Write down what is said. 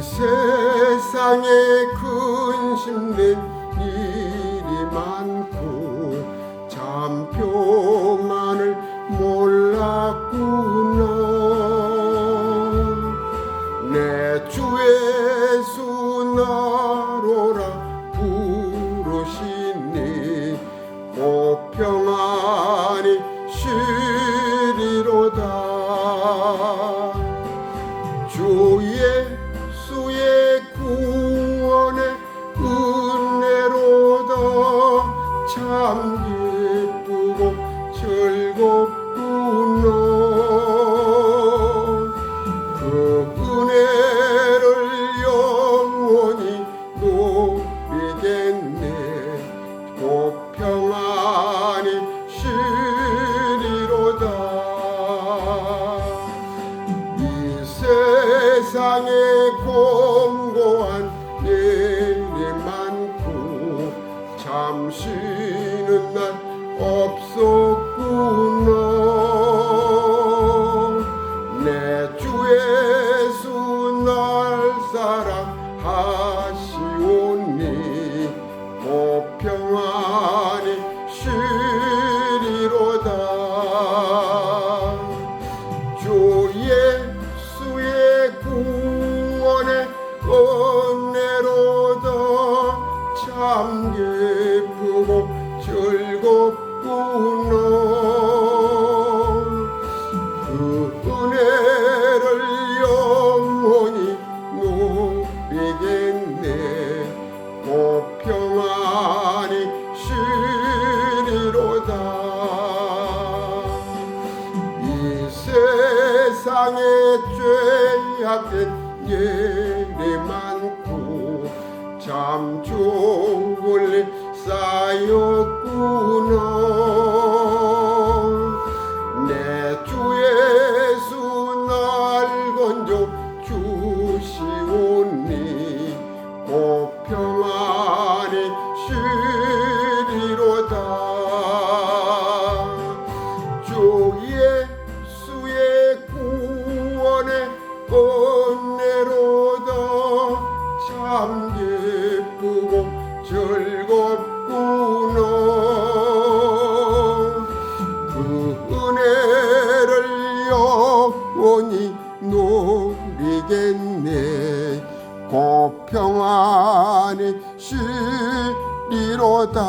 세상에 근심된 일이 많고 참 평안을 몰랐구나. 내주 예수 나로라 부르시니 곧 평안이 쉬리로다. 주 예수의 구 세상에 공고한 일이 많고 참 쉬는 날 없었구나. 내 주 예수 날 사랑하시오니 곧 평안히 쉬리로다 세상에 죄악된 일이 많고 참일 쌓였구나 쉬리로다. 주 예수의 구원의 은혜로다. 참 기쁘고 즐겁구나. 그 은혜를 영원히 누리겠네. 곧 평안히 쉬 이로다.